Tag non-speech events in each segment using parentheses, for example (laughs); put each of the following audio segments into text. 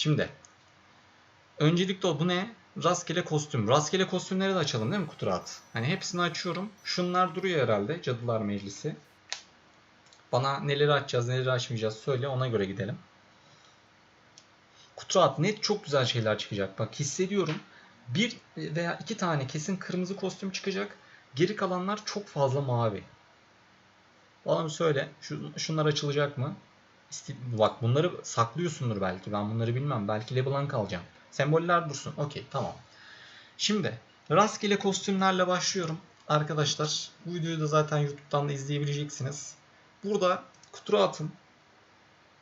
Şimdi öncelikle o bu ne? Rastgele kostüm. Rastgele kostümleri de açalım değil mi kutu rahat? Hani hepsini açıyorum. Şunlar duruyor herhalde. Cadılar Meclisi. Bana neleri açacağız, neleri açmayacağız söyle ona göre gidelim. Kutu rahat net çok güzel şeyler çıkacak. Bak hissediyorum. Bir veya iki tane kesin kırmızı kostüm çıkacak. Geri kalanlar çok fazla mavi. Bana söyle. Şu, şunlar açılacak mı? Bak bunları saklıyorsundur belki. Ben bunları bilmem. Belki LeBlanc alacağım. Semboller dursun. Okey tamam. Şimdi rastgele kostümlerle başlıyorum. Arkadaşlar bu videoyu da zaten YouTube'dan da izleyebileceksiniz. Burada kutu atın.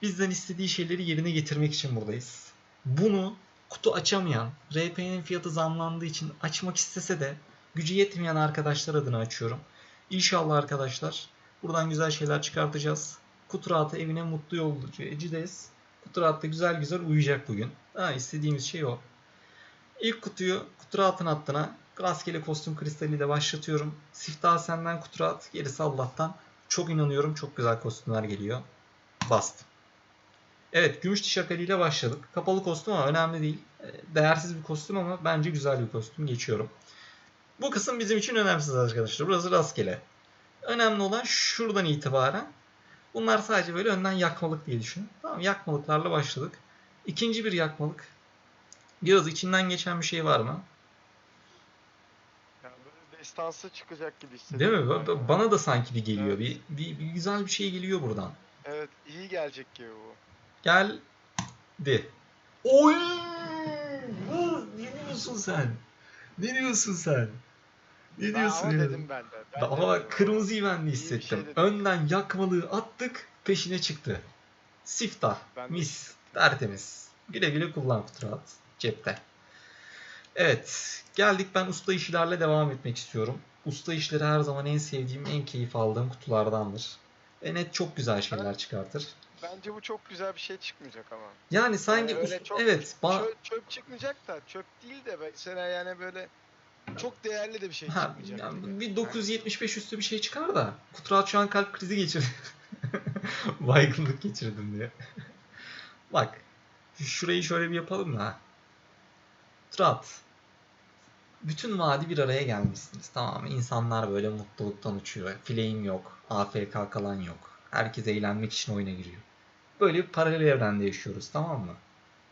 Bizden istediği şeyleri yerine getirmek için buradayız. Bunu kutu açamayan, RP'nin fiyatı zamlandığı için açmak istese de gücü yetmeyen arkadaşlar adına açıyorum. İnşallah arkadaşlar buradan güzel şeyler çıkartacağız. Kutu rahatı evine mutlu yolcu Ecides. Kutu rahatta güzel güzel uyuyacak bugün. Ha, istediğimiz şey o. İlk kutuyu kutu rahatın hattına rastgele kostüm kristaliyle başlatıyorum. Siftah senden kutu rahat, gerisi Allah'tan. Çok inanıyorum çok güzel kostümler geliyor. Bastım. Evet gümüş diş ile başladık. Kapalı kostüm ama önemli değil. E, Değersiz bir kostüm ama bence güzel bir kostüm. Geçiyorum. Bu kısım bizim için önemsiz arkadaşlar. Burası rastgele. Önemli olan şuradan itibaren bunlar sadece böyle önden yakmalık diye düşünün. Tamam yakmalıklarla başladık. İkinci bir yakmalık. Biraz içinden geçen bir şey var mı? Yani böyle destansı çıkacak gibi Değil hissediyorum. mi? ben Ba- ya. Bana da sanki bir geliyor. Evet. Bir, bir, bir güzel bir şey geliyor buradan. Evet iyi gelecek gibi bu. Geldi. Oy! Ne diyorsun sen? Ne diyorsun sen? Ne Ben diyorsun ya? dedim ben de. Ben Ama de bak dedim. kırmızıyı ben de İyi bir hissettim. şey dedim. Önden yakmalığı attık, peşine çıktı. Siftah, Ben de mis, tertemiz. Güle güle kullan Kuturat, cepte. Evet, geldik ben usta işlerle devam etmek istiyorum. Usta işleri her zaman en sevdiğim, en keyif aldığım kutulardandır. Ve net çok güzel şeyler çıkartır. Bence bu çok güzel bir şey çıkmayacak ama. Yani sanki Yani öyle çok evet, Çöp, çöp çıkmayacak da çöp değil de mesela yani böyle çok değerli de bir şey Ha, çıkmayacak. yani bir 975 üstü bir şey çıkar da Kutrat şu an kalp krizi geçirdi. (laughs) Baygınlık geçirdim diye. Bak. Şurayı şöyle bir yapalım da. Kutrat. Bütün vadi bir araya gelmişsiniz. Tamam mı? İnsanlar böyle mutluluktan uçuyor. Flame yok. AFK kalan yok. Herkes eğlenmek için oyuna giriyor. Böyle bir paralel evrende yaşıyoruz. Tamam mı?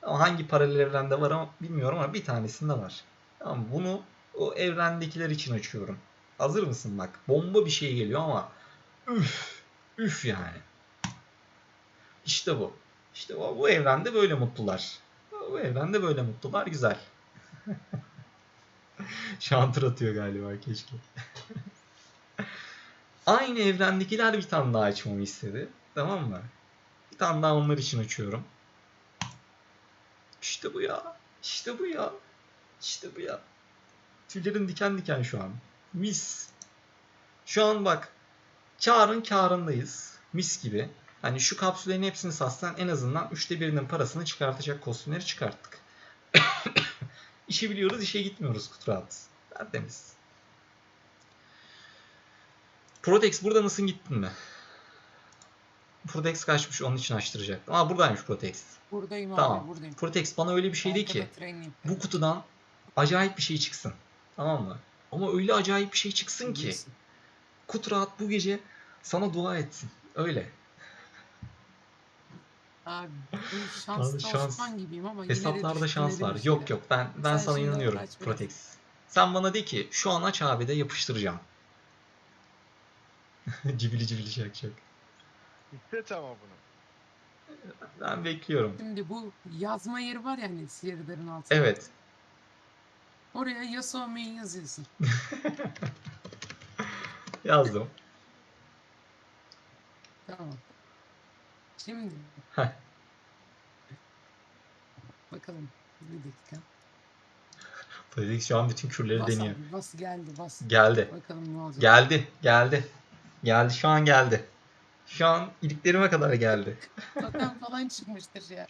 Ama hangi paralel evrende var ama bilmiyorum ama bir tanesinde var. Tamam mı? Bunu o evrendekiler için açıyorum. Hazır mısın bak? Bomba bir şey geliyor ama üf üf yani. İşte bu. İşte bu, bu evrende böyle mutlular. Bu evrende böyle mutlular güzel. (laughs) Şantır atıyor galiba keşke. (laughs) Aynı evrendekiler bir tane daha açmamı istedi. Tamam mı? Bir tane daha onlar için açıyorum. İşte bu ya. İşte bu ya. İşte bu ya. Tüylerim diken diken şu an. Mis. Şu an bak. Karın karındayız. Mis gibi. Hani şu kapsüllerin hepsini satsan en azından üçte birinin parasını çıkartacak kostümleri çıkarttık. (coughs) İşi biliyoruz, işe gitmiyoruz kutu rahat. Tertemiz. Protex burada mısın gittin mi? Protex kaçmış onun için açtıracaktım. Aa buradaymış Protex. Buradayım abi Tamam. buradayım. Protex bana öyle bir şey değil ki. Bu kutudan acayip bir şey çıksın. Tamam mı? Ama öyle acayip bir şey çıksın ki. Bilirsin. Kut rahat bu gece sana dua etsin. Öyle. Abi bu şans. Osman gibiyim ama Hesaplarda şans var. Yok yok ben ben Sen sana inanıyorum. Protex. Sen bana de ki şu an aç abi de yapıştıracağım. (laughs) cibili cibili çakacak. Hisset ama bunu. Ben bekliyorum. Şimdi bu yazma yeri var ya hani siyerlerin altında. Evet. Oraya Yasuo main yazıyorsun. (laughs) Yazdım. Tamam. Şimdi Heh. bakalım bir dakika. Protex şu an bütün kürleri Bas deniyor. abi bas geldi bas. Geldi. Bakalım ne olacak. Geldi. Geldi. Geldi. Şu an geldi. Şu an iliklerime kadar geldi. Totem falan çıkmıştır ya.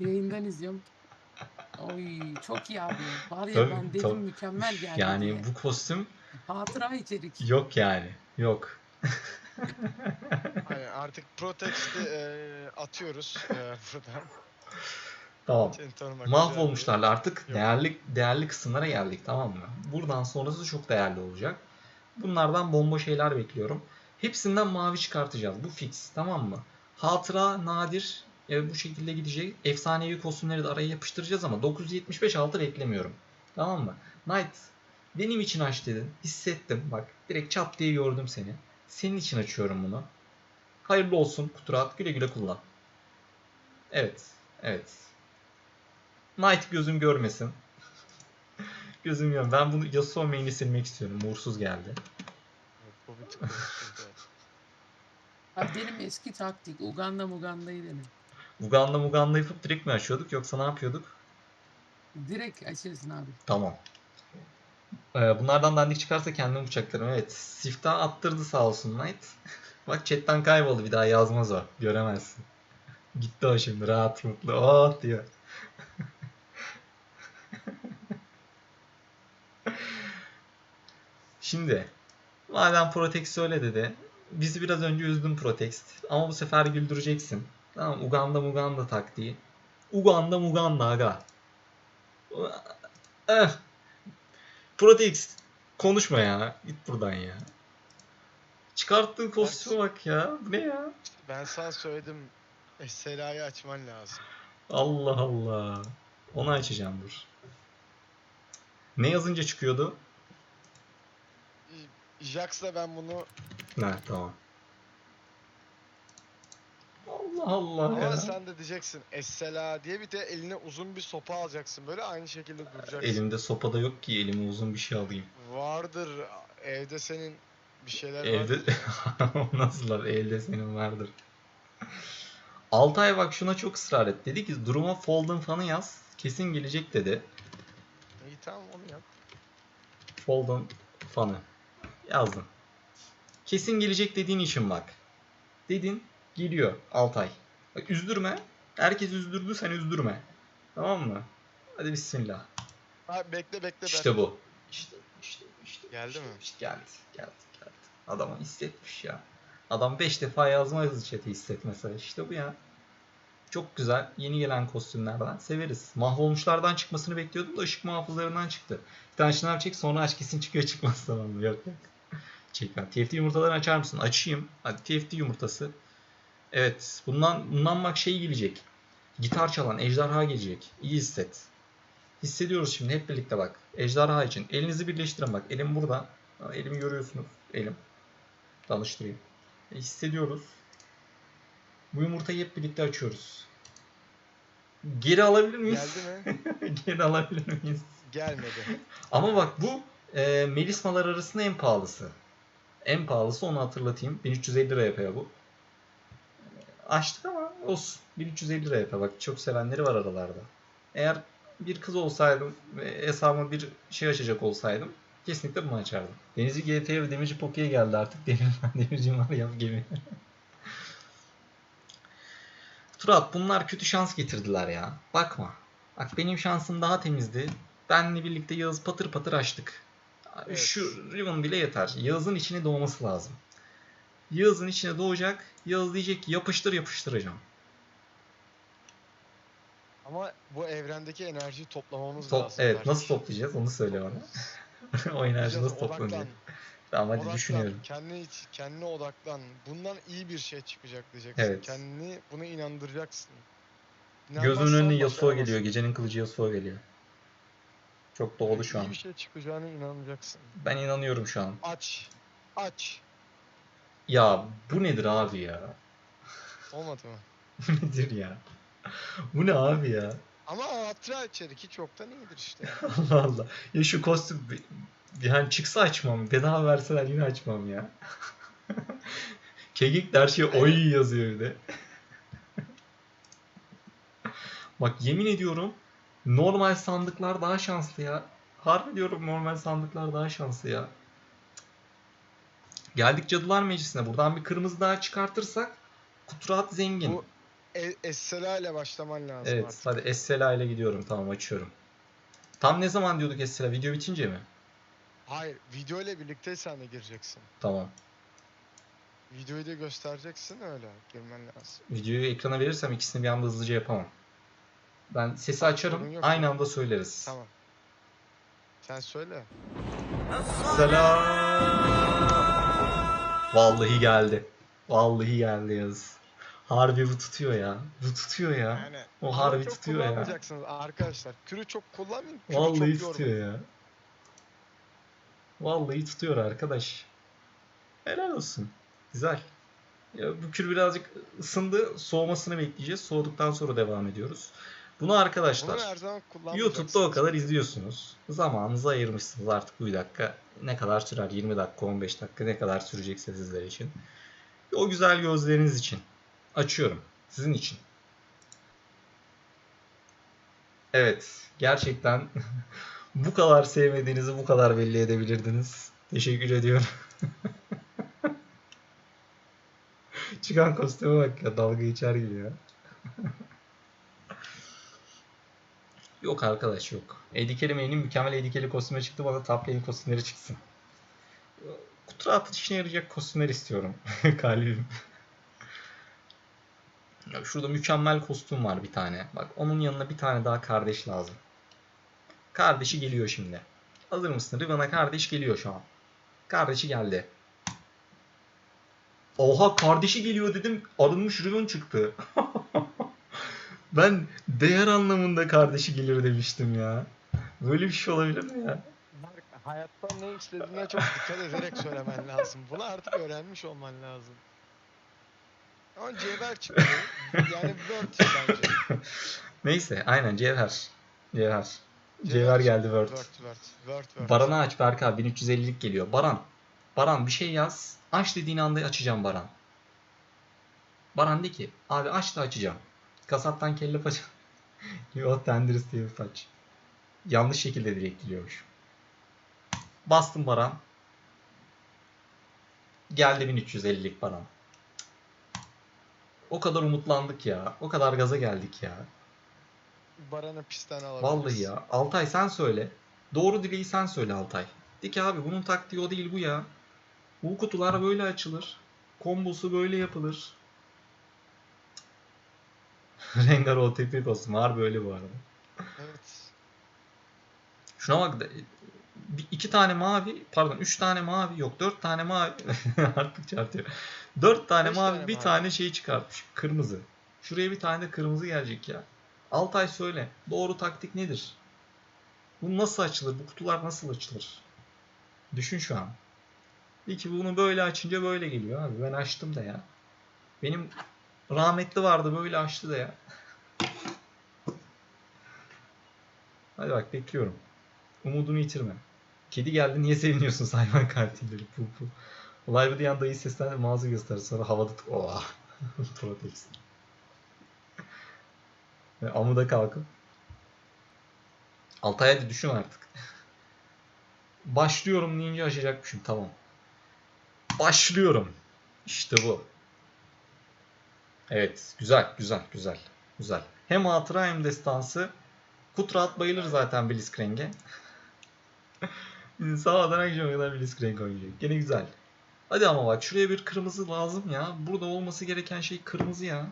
Yayından izliyorum. Oy çok iyi abi. Var ya Tabii, ben dedim tabii. mükemmel geldi Yani diye. bu kostüm Hatıra içerik. yok yani. Yok. Hani artık Protext'i e, atıyoruz e, buradan. Tamam. Mahvolmuşlarla artık Yok. değerli değerli kısımlara geldik tamam mı? Buradan sonrası çok değerli olacak. Bunlardan bomba şeyler bekliyorum. Hepsinden mavi çıkartacağız. Bu fix tamam mı? Hatıra nadir e, bu şekilde gidecek. Efsanevi kostümleri de araya yapıştıracağız ama 975 altı beklemiyorum. Tamam mı? Knight benim için aç dedin. Hissettim bak. Direkt çap diye gördüm seni. Senin için açıyorum bunu. Hayırlı olsun Kuturat. Güle güle kullan. Evet. Evet. Knight gözüm görmesin. (laughs) gözüm görmesin. Ben bunu Yasuo main'i silmek istiyorum. Uğursuz geldi. Abi benim eski taktik Uganda Muganda'yı dedim. Uganda Muganda yapıp direkt mi açıyorduk yoksa ne yapıyorduk? Direkt açıyorsun abi. Tamam. Ee, bunlardan dandik çıkarsa kendimi bıçaklarım. Evet. Siftah attırdı sağ olsun Knight. (laughs) Bak chatten kayboldu. Bir daha yazmaz o. Göremezsin. Gitti o şimdi. Rahat mutlu. Oh diyor. (laughs) Şimdi. Madem Protex öyle dedi. Bizi biraz önce üzdün Protex. Ama bu sefer güldüreceksin. Tamam Uganda Muganda taktiği. Uganda Muganda aga. Eh. Protex konuşma ya. Git buradan ya. Çıkarttığın kostüme bak ya. Bu ne ya? Ben sana söyledim. Essela'yı açman lazım. Allah Allah. Onu açacağım dur. Ne yazınca çıkıyordu? Jax'la ben bunu Ne tamam. Allah Allah ama ya. sen de diyeceksin Essela diye bir de eline uzun bir sopa alacaksın böyle aynı şekilde duracaksın. Elimde sopada yok ki elime uzun bir şey alayım. Vardır evde senin bir şeyler Evde (laughs) vardır. nasıl var? Elde senin vardır. Altay bak şuna çok ısrar et. Dedi ki duruma Folden fanı yaz. Kesin gelecek dedi. İyi tamam onu yap. Folden fanı. Yazdım. Kesin gelecek dediğin için bak. Dedin geliyor Altay. Bak üzdürme. Herkes üzdürdü sen üzdürme. Tamam mı? Hadi bismillah. Ha, bekle bekle İşte ben. bu. İşte işte işte. Geldi işte, mi? işte geldi. Geldi geldi. Adam hissetmiş ya. Adam 5 defa yazmaz chat'i hissetmese. İşte bu ya. Çok güzel. Yeni gelen kostümlerden severiz. Mahvolmuşlardan çıkmasını bekliyordum da ışık muhafızlarından çıktı. Bir tane şınav çek sonra aç kesin çıkıyor çıkmaz (laughs) tamam mı? Yok yok. Çekmem. TFT yumurtalarını açar mısın? Açayım. Hadi TFT yumurtası. Evet. Bundan, bundan bak şey gelecek. Gitar çalan ejderha gelecek. İyi hisset. Hissediyoruz şimdi hep birlikte bak. Ejderha için. Elinizi birleştirin bak. Elim burada. Elimi görüyorsunuz. Elim. Tanıştırayım. E, hissediyoruz. Bu yumurtayı hep birlikte açıyoruz. Geri alabilir miyiz? Geldi mi? (laughs) Geri alabilir miyiz? Gelmedi. Ama bak bu e, melismalar arasında en pahalısı. En pahalısı onu hatırlatayım. 1350 lira yapıyor bu. Açtık ama olsun. 1350 lira yapıyor. Bak çok sevenleri var aralarda. Eğer bir kız olsaydım ve hesabıma bir şey açacak olsaydım kesinlikle bunu açardım. Denizci GT'ye ve Demirci Poke'ye geldi artık. (laughs) Demir, demircim var ya gemi. (laughs) Turat bunlar kötü şans getirdiler ya. Bakma. Bak benim şansım daha temizdi. Benle birlikte Yağız patır patır açtık. Evet. Şu Riven bile yeter. Yağız'ın içine doğması lazım. Yağız'ın içine doğacak. Yağız diyecek ki yapıştır yapıştıracağım. Ama bu evrendeki enerjiyi toplamamız Top, lazım. evet kardeş. nasıl toplayacağız onu söyle bana. (laughs) o enerji nasıl toplanacak? Tamam hadi odaklan, düşünüyorum. Kendi iç, kendine odaklan. Bundan iyi bir şey çıkacak diyeceksin. Evet. Kendini buna inandıracaksın. Gözümün önüne Yasuo geliyor. Gecenin kılıcı Yasuo geliyor. Çok doğdu şu İyi an. bir şey çıkacağına inanacaksın. Ben inanıyorum şu an. Aç. Aç. Ya bu nedir abi ya? Olmadı mı? Bu nedir ya? Bu ne abi ya? Ama hatıra içerik hiç yoktan iyidir işte. (laughs) Allah Allah. Ya şu kostüm yani çıksa açmam. Bedava verseler yine açmam ya. (laughs) Kegik de her şey oy yazıyor bir de. (laughs) Bak yemin ediyorum normal sandıklar daha şanslı ya. Harbi diyorum normal sandıklar daha şanslı ya. Geldik Cadılar Meclisi'ne. Buradan bir kırmızı daha çıkartırsak Kutrat zengin. Bu e Essela ile başlaman lazım Evet artık. hadi Essela ile gidiyorum tamam açıyorum. Tam ne zaman diyorduk Essela? Video bitince mi? Hayır, video ile birlikte sen de gireceksin. Tamam. Videoyu da göstereceksin öyle girmen lazım. Videoyu ekrana verirsem ikisini bir anda hızlıca yapamam. Ben sesi açarım. Aynı anda söyleriz. Tamam. Sen söyle. Selam. Vallahi geldi. Vallahi geldi yaz. Harbi bu tutuyor ya. Bu tutuyor ya. Yani O harbi çok tutuyor ya. arkadaşlar. Kürü çok kullanmayın. Kürü Vallahi çok yormayın. tutuyor ya. Vallahi tutuyor arkadaş. Helal olsun. Güzel. Ya bu kür birazcık ısındı. Soğumasını bekleyeceğiz. Soğuduktan sonra devam ediyoruz. Bunu arkadaşlar Bunu her zaman kullanmayacaksınız. YouTube'da o kadar izliyorsunuz. Zamanınızı ayırmışsınız artık bu dakika. Ne kadar sürer? 20 dakika, 15 dakika ne kadar sürecekse sizler için. O güzel gözleriniz için. Açıyorum. Sizin için. Evet. Gerçekten (laughs) bu kadar sevmediğinizi bu kadar belli edebilirdiniz. Teşekkür ediyorum. (laughs) Çıkan kostüme bak ya dalga geçer gibi ya. (laughs) Yok arkadaş yok. Eddie Kelime'nin mükemmel Eddie Kelly kostümü çıktı. Bana top lane kostümleri çıksın. Kutu atış işine yarayacak kostümler istiyorum. (laughs) Kalbim. Ya şurada mükemmel kostüm var bir tane. Bak onun yanına bir tane daha kardeş lazım. Kardeşi geliyor şimdi. Hazır mısın? Riven'a kardeş geliyor şu an. Kardeşi geldi. Oha kardeşi geliyor dedim. Arınmış Riven çıktı. (laughs) ben değer anlamında kardeşi gelir demiştim ya. Böyle bir şey olabilir mi ya? Mark, hayatta ne istediğine çok dikkat ederek söylemen lazım. Bunu artık öğrenmiş olman lazım. Ama cevher çıktı. Yani Word bence. Neyse aynen Cevher. Cevher. Cevher geldi Word. Word, Word, Word, Word. Baran'ı aç Berk abi 1350'lik geliyor. Baran. Baran bir şey yaz. Aç dediğin anda açacağım Baran. Baran de ki abi aç da açacağım. Kasaptan kelle paça. (laughs) Yo tendiris diye bir paç. Yanlış şekilde direkt geliyormuş. Bastım Baran. Geldi 1350'lik Baran. O kadar umutlandık ya. O kadar gaza geldik ya. Baran'ı pistten alabiliriz. Vallahi ya. Altay sen söyle. Doğru dileği sen söyle Altay. De ki abi bunun taktiği o değil bu ya. Bu kutular böyle açılır. Kombosu böyle yapılır. (laughs) Rengar OTP kostüm var böyle bu arada. Evet. Şuna bak da- bir, iki tane mavi pardon üç tane mavi yok dört tane mavi (laughs) artık çarpıyor. Dört tane Beş mavi tane bir mavi. tane şey çıkartmış kırmızı. Şuraya bir tane de kırmızı gelecek ya. Altay söyle doğru taktik nedir? Bu nasıl açılır? Bu kutular nasıl açılır? Düşün şu an. İyi ki bunu böyle açınca böyle geliyor abi. Ben açtım da ya. Benim rahmetli vardı böyle açtı da ya. Hadi bak bekliyorum. Umudunu yitirme. Kedi geldi niye seviniyorsun hayvan katilleri? Pu pu. Olay bu diyen dayı seslendi mağaza gösterir sonra havada tık. Oha. (laughs) Protex. Amuda kalkıp. Altay hadi düşün artık. (laughs) Başlıyorum deyince açacakmışım tamam. Başlıyorum. İşte bu. Evet güzel güzel güzel. Güzel. Hem hatıra hem destansı. Kutrat bayılır zaten Blitzcrank'e. Sabahdan akşama kadar Blitzcrank oynayacak. Gene güzel. Hadi ama bak şuraya bir kırmızı lazım ya. Burada olması gereken şey kırmızı ya.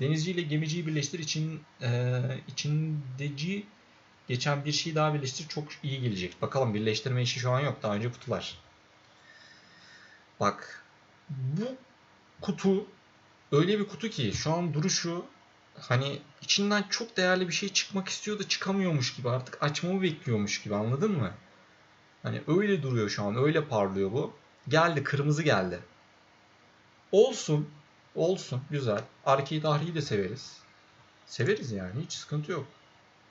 Denizci ile gemiciyi birleştir. için eee içindeci geçen bir şey daha birleştir. Çok iyi gelecek. Bakalım birleştirme işi şu an yok. Daha önce kutular. Bak. Bu kutu öyle bir kutu ki şu an duruşu hani içinden çok değerli bir şey çıkmak istiyor da çıkamıyormuş gibi artık açmamı bekliyormuş gibi anladın mı? Hani öyle duruyor şu an öyle parlıyor bu. Geldi kırmızı geldi. Olsun. Olsun güzel. Arkeyi dahriyi de severiz. Severiz yani hiç sıkıntı yok.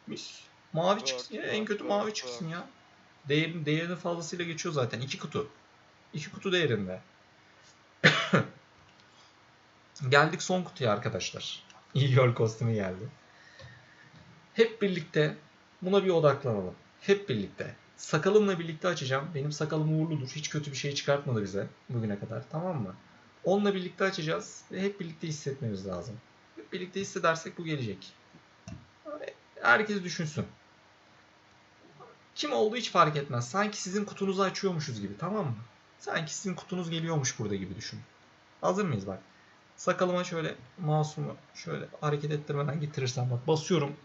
Mis. Mavi çıksın ya en kötü mavi çıksın ya. Değerin, değerini fazlasıyla geçiyor zaten. iki kutu. İki kutu değerinde. (coughs) Geldik son kutuya arkadaşlar. (laughs) İyi yol kostümü geldi. Hep birlikte buna bir odaklanalım. Hep birlikte. Sakalımla birlikte açacağım. Benim sakalım uğurludur. Hiç kötü bir şey çıkartmadı bize bugüne kadar. Tamam mı? Onunla birlikte açacağız ve hep birlikte hissetmemiz lazım. Hep birlikte hissedersek bu gelecek. Herkes düşünsün. Kim olduğu hiç fark etmez. Sanki sizin kutunuzu açıyormuşuz gibi tamam mı? Sanki sizin kutunuz geliyormuş burada gibi düşün. Hazır mıyız bak? Sakalıma şöyle mouse'umu şöyle hareket ettirmeden getirirsem bak basıyorum.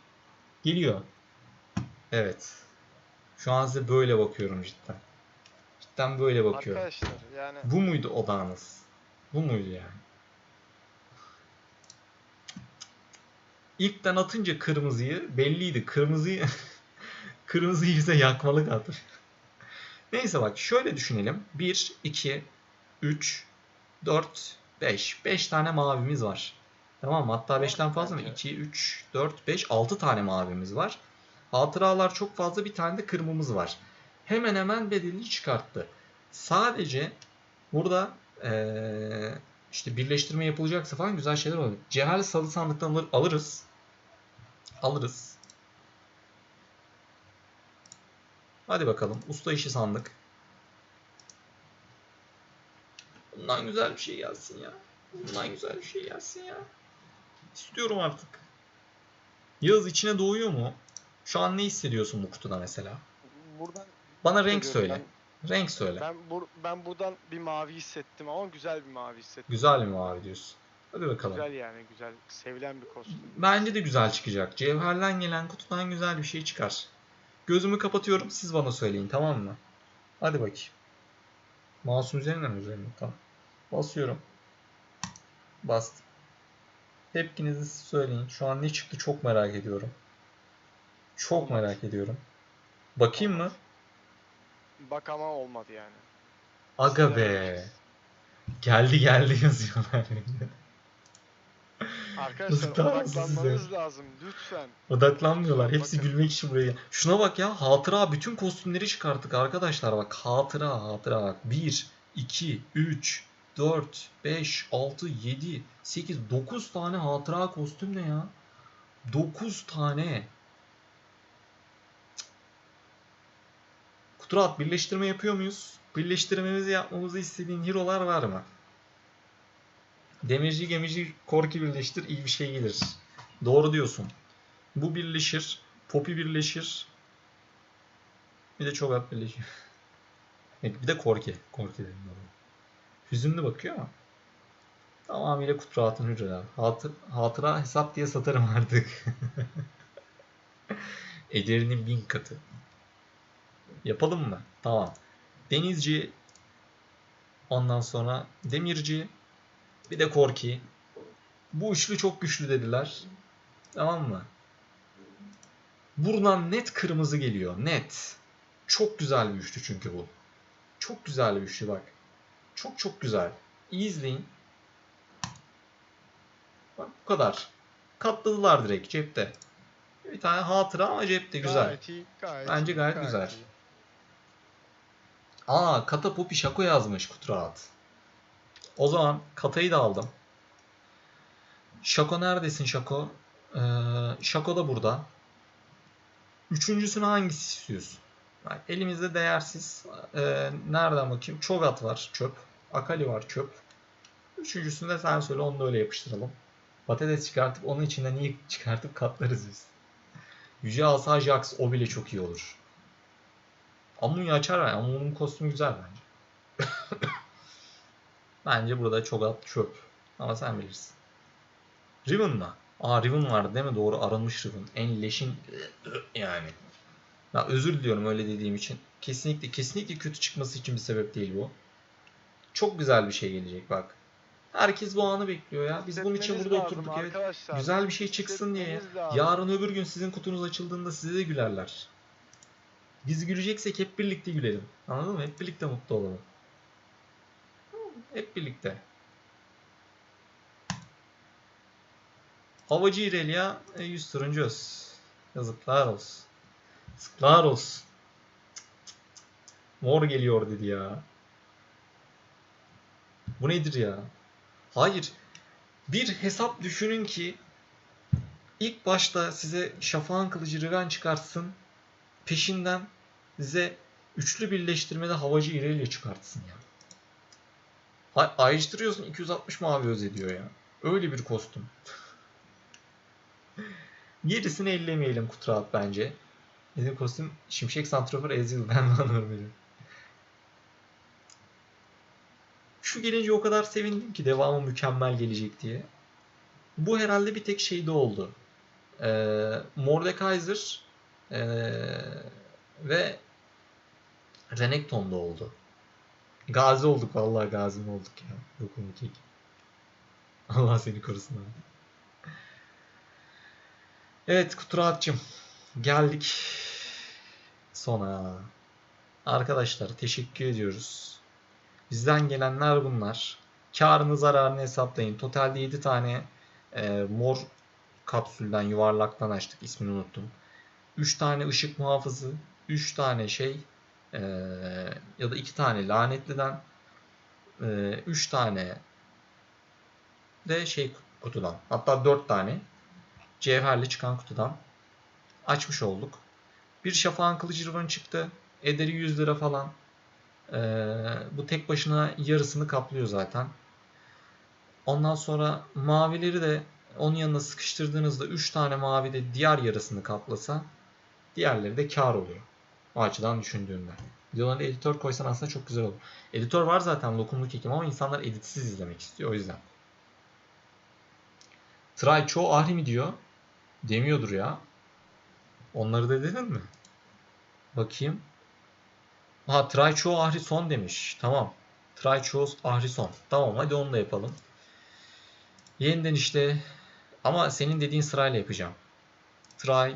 Geliyor. Evet. Şu an size böyle bakıyorum cidden. Cidden böyle bakıyorum. Arkadaşlar yani Bu muydu odağınız? Bu muydu yani? İlkten atınca kırmızıyı belliydi. Kırmızıyı (laughs) kırmızıyı bize yakmalı kaldı. Neyse bak şöyle düşünelim. 1, 2, 3, 4, 5. 5 tane mavimiz var. Tamam mı? Hatta 5'ten fazla mı? Bence. 2, 3, 4, 5, 6 tane mavimiz var. Hatıralar çok fazla bir tane de kırmımız var. Hemen hemen bedelini çıkarttı. Sadece burada eee, işte birleştirme yapılacaksa falan güzel şeyler olur. Cehal salı sandıktan alır, alırız. Alırız. Hadi bakalım. Usta işi sandık. Bundan güzel bir şey gelsin ya. Bundan güzel bir şey gelsin ya. İstiyorum artık. Yağız içine doğuyor mu? Şu an ne hissediyorsun bu kutuda mesela? buradan Bana renk görüyorum. söyle. Renk söyle. Ben, ben, bur- ben buradan bir mavi hissettim ama güzel bir mavi hissettim. Güzel mi mavi diyorsun? Hadi bakalım. Güzel yani güzel. Sevilen bir kostüm. Bence de güzel çıkacak. Cevherden gelen kutudan güzel bir şey çıkar. Gözümü kapatıyorum. Siz bana söyleyin tamam mı? Hadi bakayım. Mouse'un üzerinden mi üzerinden? Tamam. Basıyorum. Bastım. Hepiniz söyleyin. Şu an ne çıktı çok merak ediyorum. Çok merak ediyorum. Bakayım mı? Bak ama olmadı yani. Aga be. Geldi geldi yazıyorlar. Arkadaşlar odaklanmanız size. lazım lütfen. Odaklanmıyorlar. Hepsi Bakın. gülmek için buraya. Şuna bak ya. Hatıra bütün kostümleri çıkarttık arkadaşlar. Bak hatıra hatıra bak. 1, 2, 3, 4, 5, 6, 7, 8, 9 tane hatıra kostüm ne ya? 9 tane. Kuturat birleştirme yapıyor muyuz? Birleştirmemizi yapmamızı istediğin hero'lar var mı? Demirci gemici korki birleştir iyi bir şey gelir. Doğru diyorsun. Bu birleşir. Poppy birleşir. Bir de Çogat birleşir. (laughs) Bir de Korki. Korki dedim doğru. Hüzünlü bakıyor ama. Tamamıyla Kutrat'ın hücreler. Hatır, hatıra hesap diye satarım (laughs) artık. Ederinin bin katı. Yapalım mı? Tamam. Denizci. Ondan sonra Demirci. Bir de Korki. Bu üçlü çok güçlü dediler. Tamam mı? Buradan net kırmızı geliyor. Net. Çok güzel bir üçlü çünkü bu. Çok güzel bir üçlü bak. Çok çok güzel. İyi izleyin. Bak bu kadar. Katladılar direkt cepte. Bir tane hatıra ama cepte güzel. Gayet iyi. Gayet Bence iyi, gayet güzel. iyi. Aa Kata Popi Şako yazmış kutu rahat. O zaman Kata'yı da aldım. Şako neredesin Şako? Ee, Şako da burada. Üçüncüsünü hangisi istiyorsun? Bak, elimizde değersiz. Ee, nereden bakayım? Çogat var çöp. Akali var çöp. Üçüncüsünü de sen söyle onu da öyle yapıştıralım. Patates çıkartıp onun içinden iyi çıkartıp katlarız biz. Yüce Asa Jax o bile çok iyi olur. Amu'yu açar ya. Amu'nun kostümü güzel bence. (coughs) bence burada çok at çöp. Ama sen bilirsin. Riven mı? Aa Riven vardı değil mi? Doğru aranmış Riven. En leşin (coughs) yani. Ya özür diliyorum öyle dediğim için. Kesinlikle kesinlikle kötü çıkması için bir sebep değil bu. Çok güzel bir şey gelecek bak. Herkes bu anı bekliyor ya. Biz bunun için burada oturduk evet. arkadaşlar. Güzel bir şey çıksın diye. Lazım. Yarın öbür gün sizin kutunuz açıldığında size de gülerler. Biz güleceksek hep birlikte gülelim. Anladın mı? Hep birlikte mutlu olalım. Hep birlikte. Havacı İrelia e, 100 turuncu öz. Yazıklar olsun. Yazıklar olsun. Mor geliyor dedi ya. Bu nedir ya? Hayır. Bir hesap düşünün ki İlk başta size şafağın kılıcı Riven çıkartsın. Peşinden size üçlü birleştirmede havacı İrelia çıkartsın ya. Ay- ayrıştırıyorsun 260 mavi öz ediyor ya. Öyle bir kostüm. (laughs) Gerisini ellemeyelim Kutrat bence. Bizim kostüm Şimşek Santrafor Ezreal ben anlıyorum benim. Şu gelince o kadar sevindim ki devamı mükemmel gelecek diye. Bu herhalde bir tek şeyde oldu. Ee, Mordekaiser ee, ve Renekton da oldu. Gazi olduk vallahi gazi mi olduk ya. Dokunma kek. Allah seni korusun abi. Evet Kuturaat'cığım geldik sona. Arkadaşlar teşekkür ediyoruz. Bizden gelenler bunlar. Karını zararını hesaplayın. Totalde 7 tane e, mor kapsülden yuvarlaktan açtık. İsmini unuttum. 3 tane ışık muhafızı. 3 tane şey e, ya da 2 tane lanetliden 3 tane de şey kutudan. Hatta 4 tane cevherli çıkan kutudan açmış olduk. Bir şafağın kılıcı çıktı. Ederi 100 lira falan. Ee, bu tek başına yarısını kaplıyor zaten. Ondan sonra mavileri de onun yanına sıkıştırdığınızda 3 tane mavi de diğer yarısını kaplasa diğerleri de kar oluyor. O açıdan düşündüğümde. Videolarına editör koysan aslında çok güzel olur. Editör var zaten lokumlu kekim ama insanlar editsiz izlemek istiyor o yüzden. Try çoğu ahri mi diyor? Demiyordur ya. Onları da dedin mi? Bakayım. Ha try çoğu ahri son demiş. Tamam. Try çoğu ahri son. Tamam hadi onu da yapalım. Yeniden işte ama senin dediğin sırayla yapacağım. Try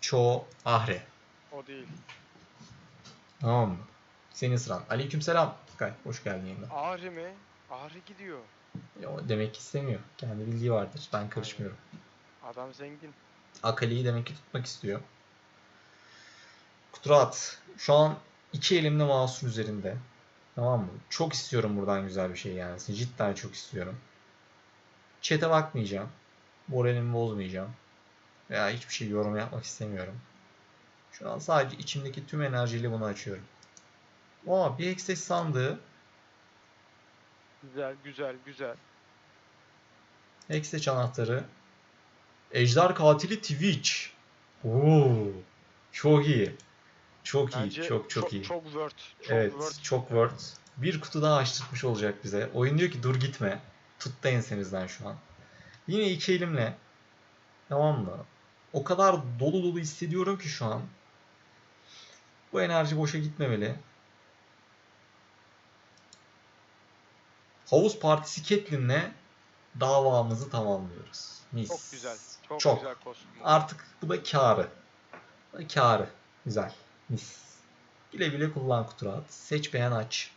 çoğu ahri. O değil. Tamam? Senin sıran. Aleykümselam. Kay, hoş geldin yeniden. Ahri mi? Ahri gidiyor. Ya, demek istemiyor. Kendi bildiği vardır. Ben karışmıyorum. Adam zengin. Akali'yi demek ki tutmak istiyor. Kuturat. Şu an iki elimle mouse'un üzerinde. Tamam mı? Çok istiyorum buradan güzel bir şey gelmesini. Cidden çok istiyorum. Chat'e bakmayacağım. Moralimi bozmayacağım. Veya hiçbir şey yorum yapmak istemiyorum. Şu an sadece içimdeki tüm enerjiyle bunu açıyorum. Aa bir Access sandığı. Güzel, güzel, güzel. Access anahtarı. Ejder katili Twitch. Oo, çok iyi. Çok iyi, Bence çok çok iyi. Çok worth. Çok evet, worth. çok worth. Bir kutu daha açtırmış olacak bize. Oyun diyor ki dur gitme. Tut da ensemizden şu an. Yine iki elimle. Tamam mı? O kadar dolu dolu hissediyorum ki şu an. Bu enerji boşa gitmemeli. Havuz Partisi Catelyn'le davamızı tamamlıyoruz. Mis. Çok güzel. Çok, Çok. güzel kostüm. Artık bu da kârı. Bu da kârı. Güzel. Mis. Güle güle kullan kutu rahat. Seç beğen aç.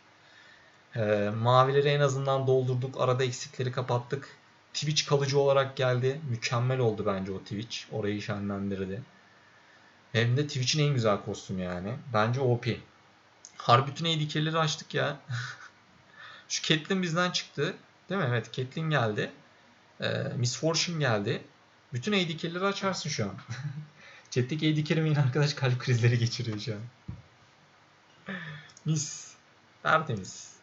Ee, mavileri en azından doldurduk. Arada eksikleri kapattık. Twitch kalıcı olarak geldi. Mükemmel oldu bence o Twitch. Orayı şenlendirdi. Hem de Twitch'in en güzel kostümü yani. Bence OP. Harbi bütün AD açtık ya. (laughs) Şu Catelyn bizden çıktı. Değil mi? Evet Catelyn geldi. Ee, Miss Fortune geldi. Bütün AD açarsın şu an. (laughs) Chat'teki AD carry'min arkadaş kalp krizleri geçiriyor şu an. Mis. Tertemiz.